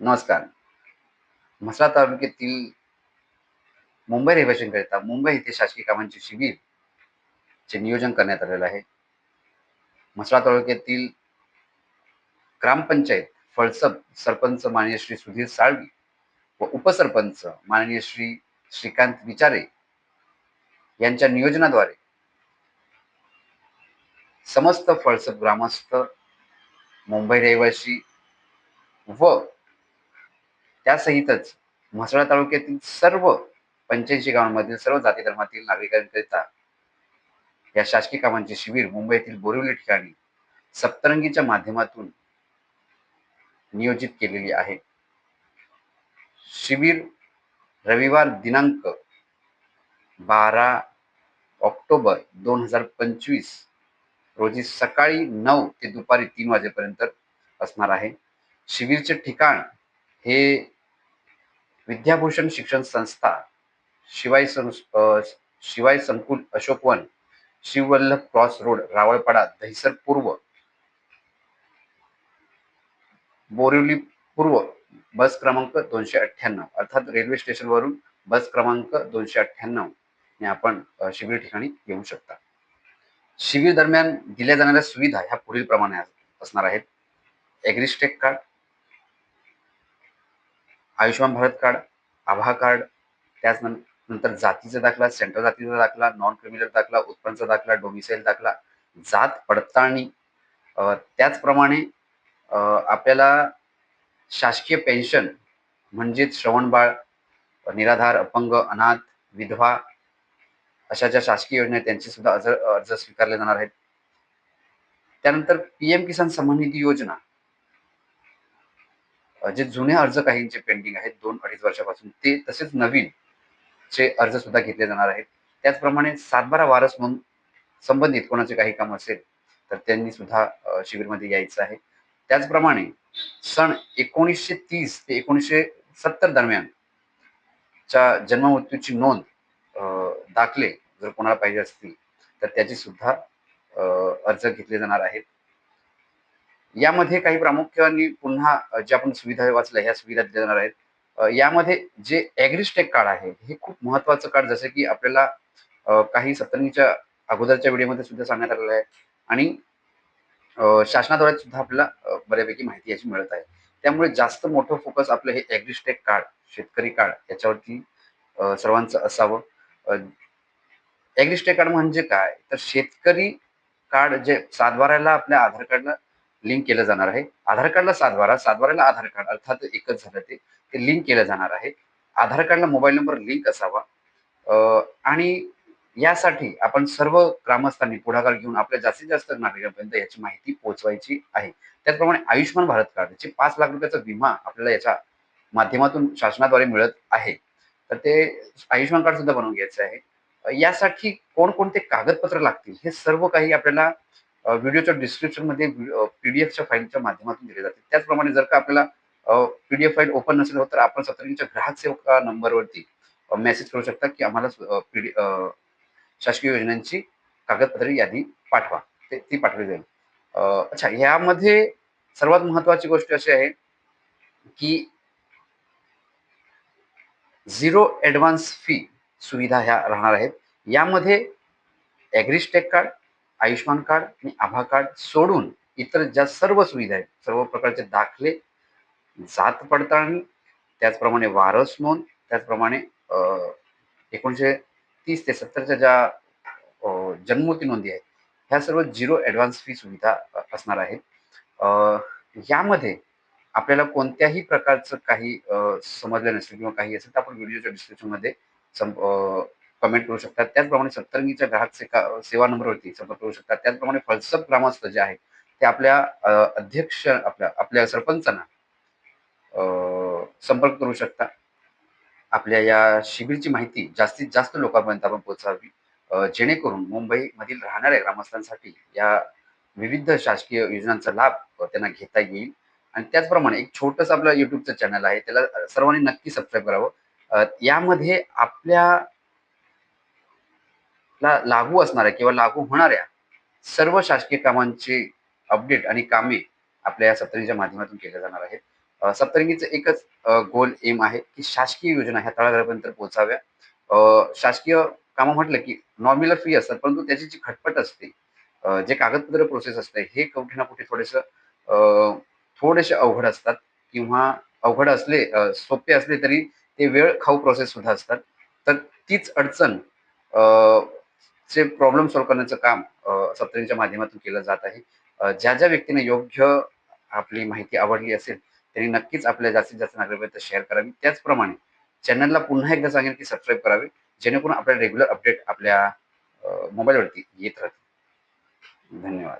नमस्कार. म्हसळा तालुक्यातील मुंबई रहिवाशांकरिता मुंबई येथे शासकीय कामांचे शिबिर चे नियोजन करण्यात आलेलं आहे. म्हसळा तालुक्यातील ग्रामपंचायत फळसप सरपंच माननीय श्री सुधीर साळवी व उपसरपंच माननीय श्री श्रीकांत विचारे यांच्या नियोजनाद्वारे समस्त फळसप ग्रामस्थ मुंबई रहिवासी व त्यासहितच म्हसळा तालुक्यातील सर्व पंच्याऐंशी गावांमधील सर्व जाती धर्मातील नागरिकांकरिता या शासकीय कामांचे शिबिर मुंबईतील बोरिवली ठिकाणी सप्तरंगीच्या माध्यमातून नियोजित केलेली आहे. शिबिर रविवार दिनांक बारा ऑक्टोबर दोन हजार पंचवीस रोजी सकाळी नऊ ते दुपारी तीन वाजेपर्यंत असणार आहे. शिबिरचे ठिकाण हे विद्याभूषण शिक्षण संस्था शिवाय सं शिवाय संकुल अशोकवन शिववल्लभ क्रॉस रोड रावळपाडा दहिसर पूर्व बोरिवली पूर्व बस क्रमांक दोनशे अठ्ठ्याण्णव अर्थात रेल्वे स्टेशनवरून बस क्रमांक दोनशे अठ्ठ्याण्णव ने आपण शिबिर ठिकाणी येऊ शकता. शिबिर दरम्यान दिल्या जाणाऱ्या सुविधा ह्या पुढील प्रमाणे असणार आहेत. AgriStack card Ayushman Bharat card Abha card त्याचनंतर जातीचा दाखला सेंट्रल जातीचा दाखला नॉन क्रिमिनल दाखला उत्पन्नचा दाखला डोमिसाईल दाखला जात पडताळणी. त्याचप्रमाणे आपल्याला शासकीय पेन्शन म्हणजेच श्रवणबाळ निराधार अपंग अनाथ विधवा अशा ज्या शासकीय योजना आहेत त्यांचे सुद्धा अर्ज अर्ज स्वीकारले जाणार आहेत. त्यानंतर पी एम किसान सन्मान निधी योजना. जे जुने अर्ज काहींचे पेंडिंग आहेत दोन अडीच वर्षापासून ते तसेच नवीन चे अर्ज सुद्धा घेतले जाणार आहेत. त्याचप्रमाणे सातबारा वारस म्हणून संबंधित कोणाचे काही काम असेल तर त्यांनी सुद्धा शिबिरमध्ये यायचं आहे. त्याचप्रमाणे सन एकोणीसशे तीस ते एकोणीसशे सत्तर दरम्यान च्या जन्ममृत्यूची नोंद दाखले जर कोणाला पाहिजे असतील तर त्याची सुद्धा अर्ज घेतले जाणार आहेत. यामध्ये काही प्रामुख्याने पुन्हा ज्या आपण सुविधा वाचल्या ह्या सुविधा दिल्या जाणार आहेत यामध्ये जे ॲग्रिस्टेक कार्ड आहे हे खूप महत्वाचं कार्ड जसं की आपल्याला काही सत्तरमीच्या अगोदरच्या व्हिडिओमध्ये सुद्धा सांगण्यात आलेलं आहे. आणि शासनाद्वारे सुद्धा आपल्याला बऱ्यापैकी माहिती याची मिळत आहे. त्यामुळे जास्त मोठं फोकस आपलं हे ॲग्रिस्टेक कार्ड शेतकरी कार्ड याच्यावरती सर्वांचं असावं. ॲग्रिस्टेक कार्ड म्हणजे काय? तर शेतकरी कार्ड जे सातबाराला आपल्या आधार कार्डला लिंक केलं जाणार आहे. आधार कार्डला सातबारा सातबाराला आधार कार्ड अर्थात एकच झालं ते ते लिंक केलं जाणार आहे. आधार कार्डला मोबाईल नंबर लिंक असावा. आणि यासाठी आपण सर्व ग्रामस्थांनी पुढाकार घेऊन आपल्या जास्तीत जास्त नागरिकांपर्यंत याची माहिती पोहोचवायची आहे. त्याचप्रमाणे आयुष्यमान भारत कार्डचे पाच लाख रुपयाचा विमा आपल्याला याच्या माध्यमातून शासनाद्वारे मिळत आहे. तर ते आयुष्यमान कार्ड सुद्धा बनवून घ्यायचं आहे. यासाठी कोणकोणते कागदपत्र लागतील हे सर्व काही आपल्याला व्हिडिओच्या डिस्क्रिप्शनमध्ये पीडीएफच्या फाईलच्या माध्यमातून दिले जाते. त्याचप्रमाणे जर का आपल्याला P D F file open नसेल तर आपण सतरंगीच्या ग्राहक सेवका नंबरवरती मेसेज करू शकता की आम्हाला पी डी शासकीय योजनांची कागदपत्रे यादी पाठवा. ते ती पाठवली जाईल. अच्छा यामध्ये सर्वात महत्वाची गोष्ट अशी आहे की झिरो ॲडव्हान्स फी सुविधा ह्या राहणार आहेत. यामध्ये ॲग्रिस्टेक कार्ड आयुष्यमान कार्ड आणि आभा कार्ड सोडून इतर ज्या सर्व सुविधा आहेत सर्व प्रकारचे दाखले जात पडताळणी त्याचप्रमाणे वारस नोंद त्याचप्रमाणे एकोणीसशे तीस ते सत्तरच्या ज्या जन्मोती नोंदी आहेत ह्या सर्व झिरो ॲडव्हान्स फी सुविधा असणार आहेत. यामध्ये आपल्याला कोणत्याही प्रकारचं काही समजलं नसेल किंवा काही असेल तर आपण व्हिडिओच्या डिस्क्रिप्शनमध्ये कमेंट करू शकता त्याचप्रमाणे सत्तरंगीच्या ग्राहक सेका सेवा नंबरवरती संपर्क करू शकता त्याचप्रमाणे फलसप ग्रामस्थ जे आहे ते आपल्या अध्यक्ष आपल्या आपल्या सरपंचांना संपर्क करू शकता आपल्या या शिबिरची माहिती जास्तीत जास्त लोकांपर्यंत आपण पोहोचावी जेणेकरून मुंबईमधील राहणाऱ्या ग्रामस्थांसाठी या विविध शासकीय योजनांचा लाभ त्यांना घेता येईल. आणि त्याचप्रमाणे एक छोटंसं आपलं युट्यूबचं चॅनल आहे त्याला सर्वांनी नक्की सबस्क्राईब करावं. यामध्ये आपल्या ला लागू असणाऱ्या किंवा लागू होणाऱ्या सर्व शासकीय कामांची अपडेट आणि कामे आपल्या या सप्तरंगीच्या माध्यमातून केल्या जाणार आहेत. सप्तरंगीचं एकच गोल एम आहे की शासकीय योजना ह्या तळागाळापर्यंत पोहोचाव्या. शासकीय कामं म्हटलं की नॉर्मल फी असतात परंतु त्याची जी खटपट असते जे कागदपत्र प्रोसेस असते हे कुठे ना कुठे थोडेसं थोडेसे अवघड असतात किंवा अवघड असले सोपे असले तरी ते वेळ खाऊ प्रोसेस सुद्धा असतात. तर तीच अडचण चे प्रॉब्लेम सॉल्व्ह करण्याचं काम अ, सप्तरींच्या माध्यमातून केलं जात आहे. ज्या ज्या व्यक्तीने योग्य आपली माहिती आवडली असेल त्यांनी नक्कीच आपल्या जास्तीत जास्त नागरिकांपर्यंत शेअर करावी. त्याचप्रमाणे चॅनलला पुन्हा एकदा सांगेन की सबस्क्राईब करावे जेणेकरून आपल्या रेग्युलर अपडेट आपल्या मोबाईलवरती येत राहतील. धन्यवाद.